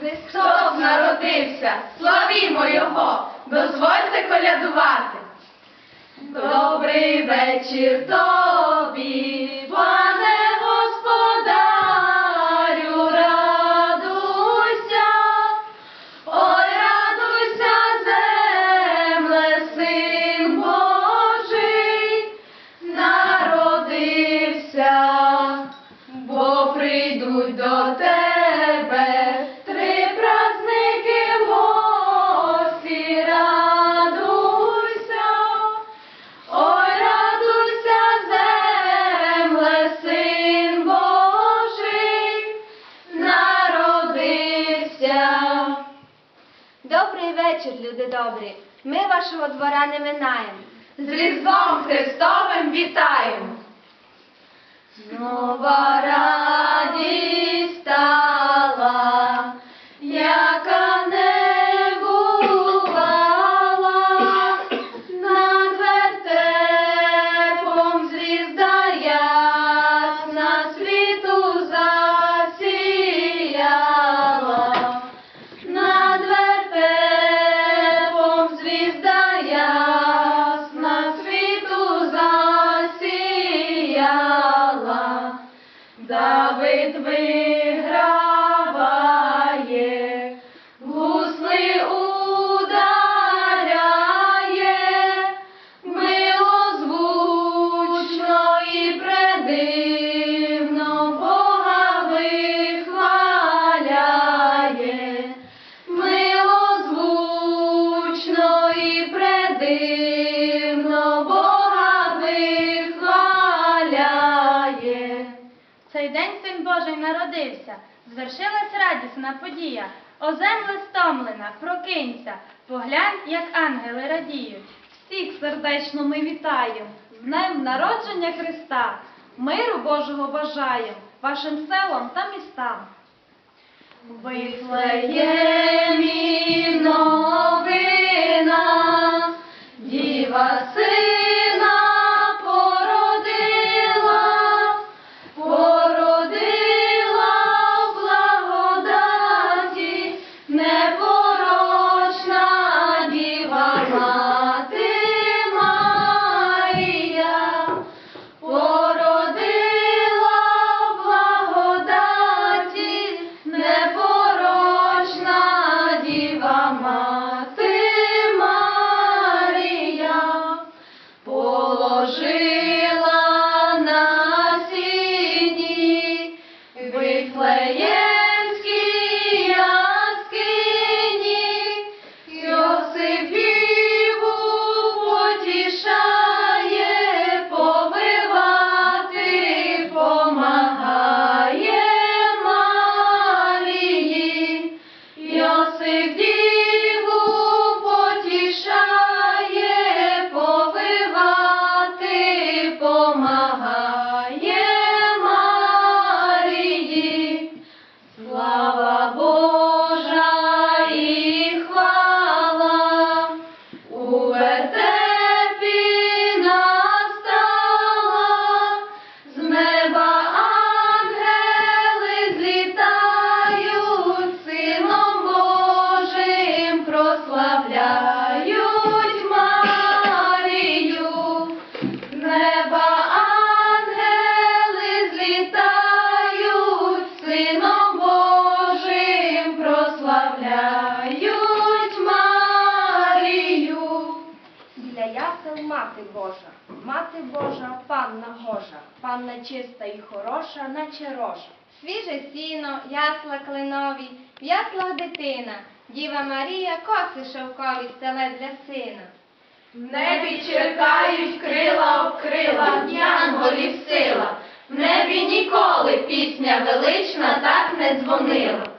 Христос народився, славімо Його, дозвольте колядувати. Добрий вечір тобі, прийдуть до тебе три праздники в гості, радуйся. Ой, радуйся, земле, син Божий, народився. Добрий вечір, люди добрі. Ми вашого двора не минаємо. З Різдвом Христовим вітаємо. Нова радість звершилась радісна подія. О земле стомлена, прокинься, поглянь, як ангели радіють. Всіх сердечно ми вітаємо з днем народження Христа. Миру Божого бажаємо вашим селам та містам. Вифлеємі чиста і хороша, наче роша. Свіже сіно, ясла клинові, в яслах дитина, Діва Марія коси шовкові стеле для сина. В небі черкають крила об крила, янголів сила, в небі ніколи пісня велична так не дзвонила.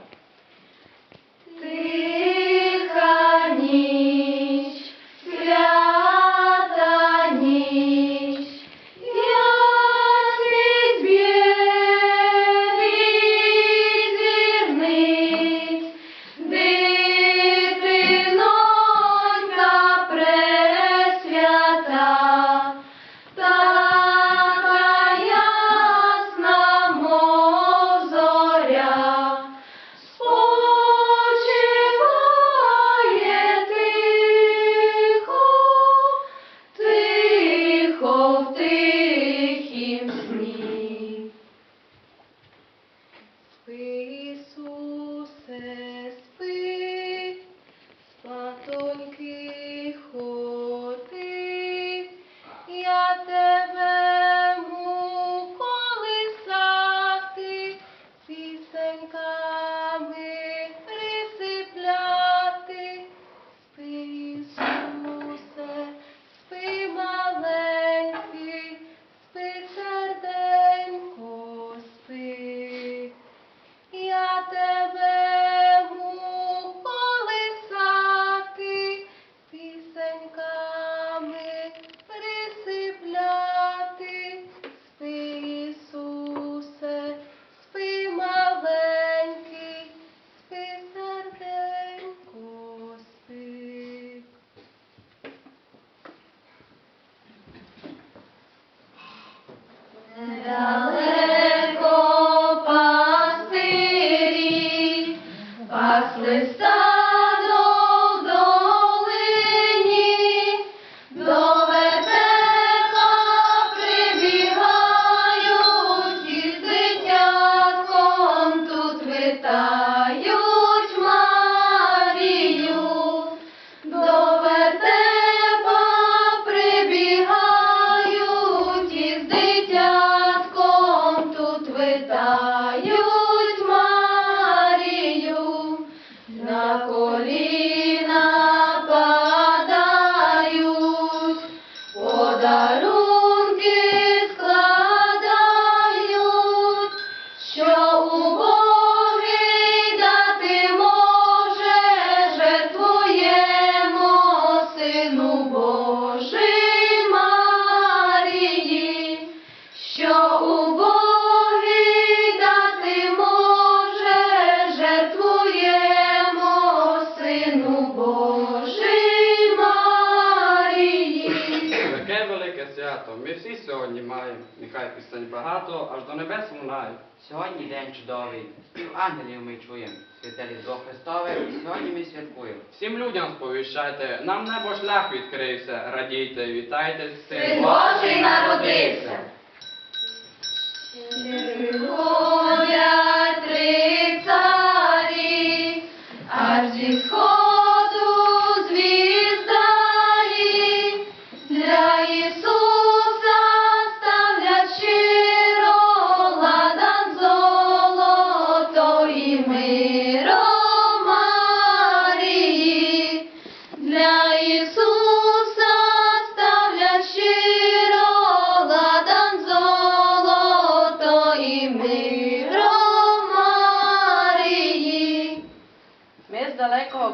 багато аж до небес лунають. Сьогодні день чудовий, спів ангелів ми чуємо, святе різдво Христове, сьогодні ми святкуємо. Всім людям сповіщайте, нам небо шлях відкрився, радійте, вітайте, Син Божий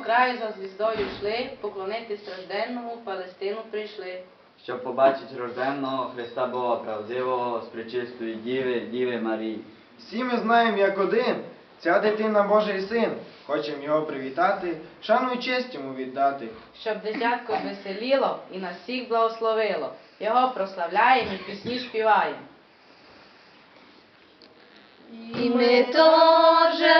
краю за звіздою йшли, поклонити стражденному Палестину прийшли. Щоб побачити рожденного Христа Бога, правдивого, з причистої Діви, Діви Марії. Всі ми знаємо, як один. Ця дитина Божий син. Хочемо його привітати, шану і честь йому віддати. Щоб десятко веселіло і нас всіх благословило. Його прославляємо і пісні співаємо. І ми тоже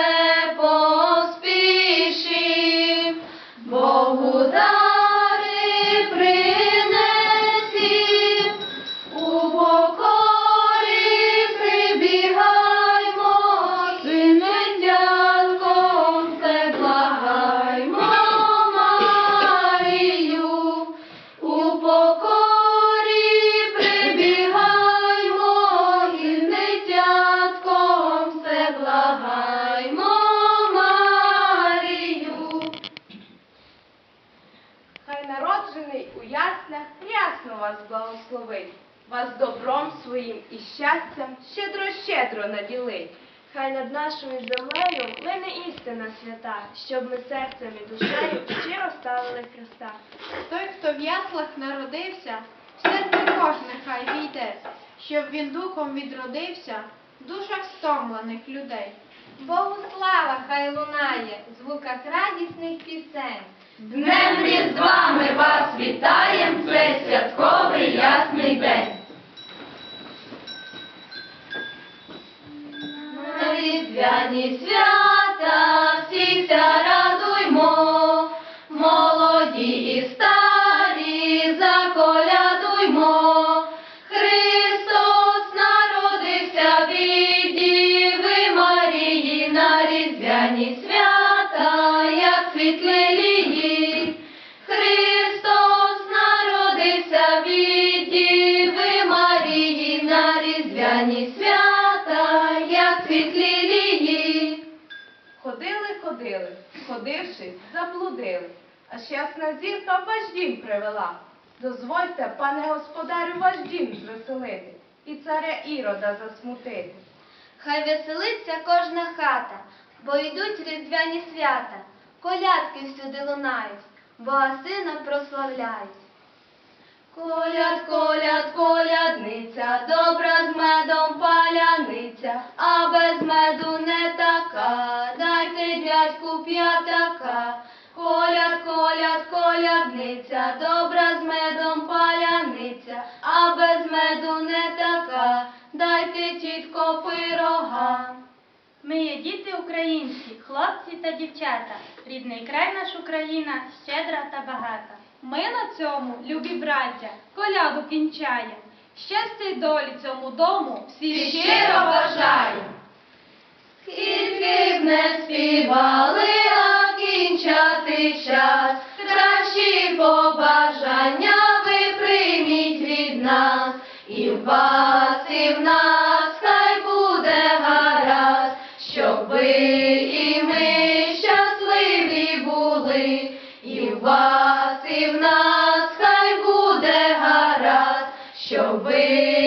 Народжений у яснах, ясно вас благословить, вас добром своїм і щастям щедро-щедро наділить. Хай над нашою землею лине істина свята, щоб ми серцем і душею щиро ставили Христа. Той, хто в яслах народився, в серце кожне хай війде, щоб він духом відродився в душах стомлених людей. Богу слава хай лунає в звуках радісних пісень. Днем Різдва ми вас вітаєм, це святковий ясний день. Різдвяні свята всіся зірка в ваш дім привела. Дозвольте, пане господарю, ваш дім звеселити і царя Ірода засмутити. Хай веселиться кожна хата, бо йдуть різдвяні свята, колядки всюди лунають, Бога сина прославляють. Коляд, коляд, колядниця, добра з медом паляниця, а без меду не така, дайте дядьку п'ятака. Коляд, коляд, колядниця, добра з медом паляниця, а без меду не така, дайте тітко пирога. Ми є діти українські, хлопці та дівчата. Рідний край наш Україна щедра та багата. Ми на цьому, любі браття, коляду кінчаєм. Щастя й долі цьому дому всі щиро бажаємо. Скільки б не співали, щоб ви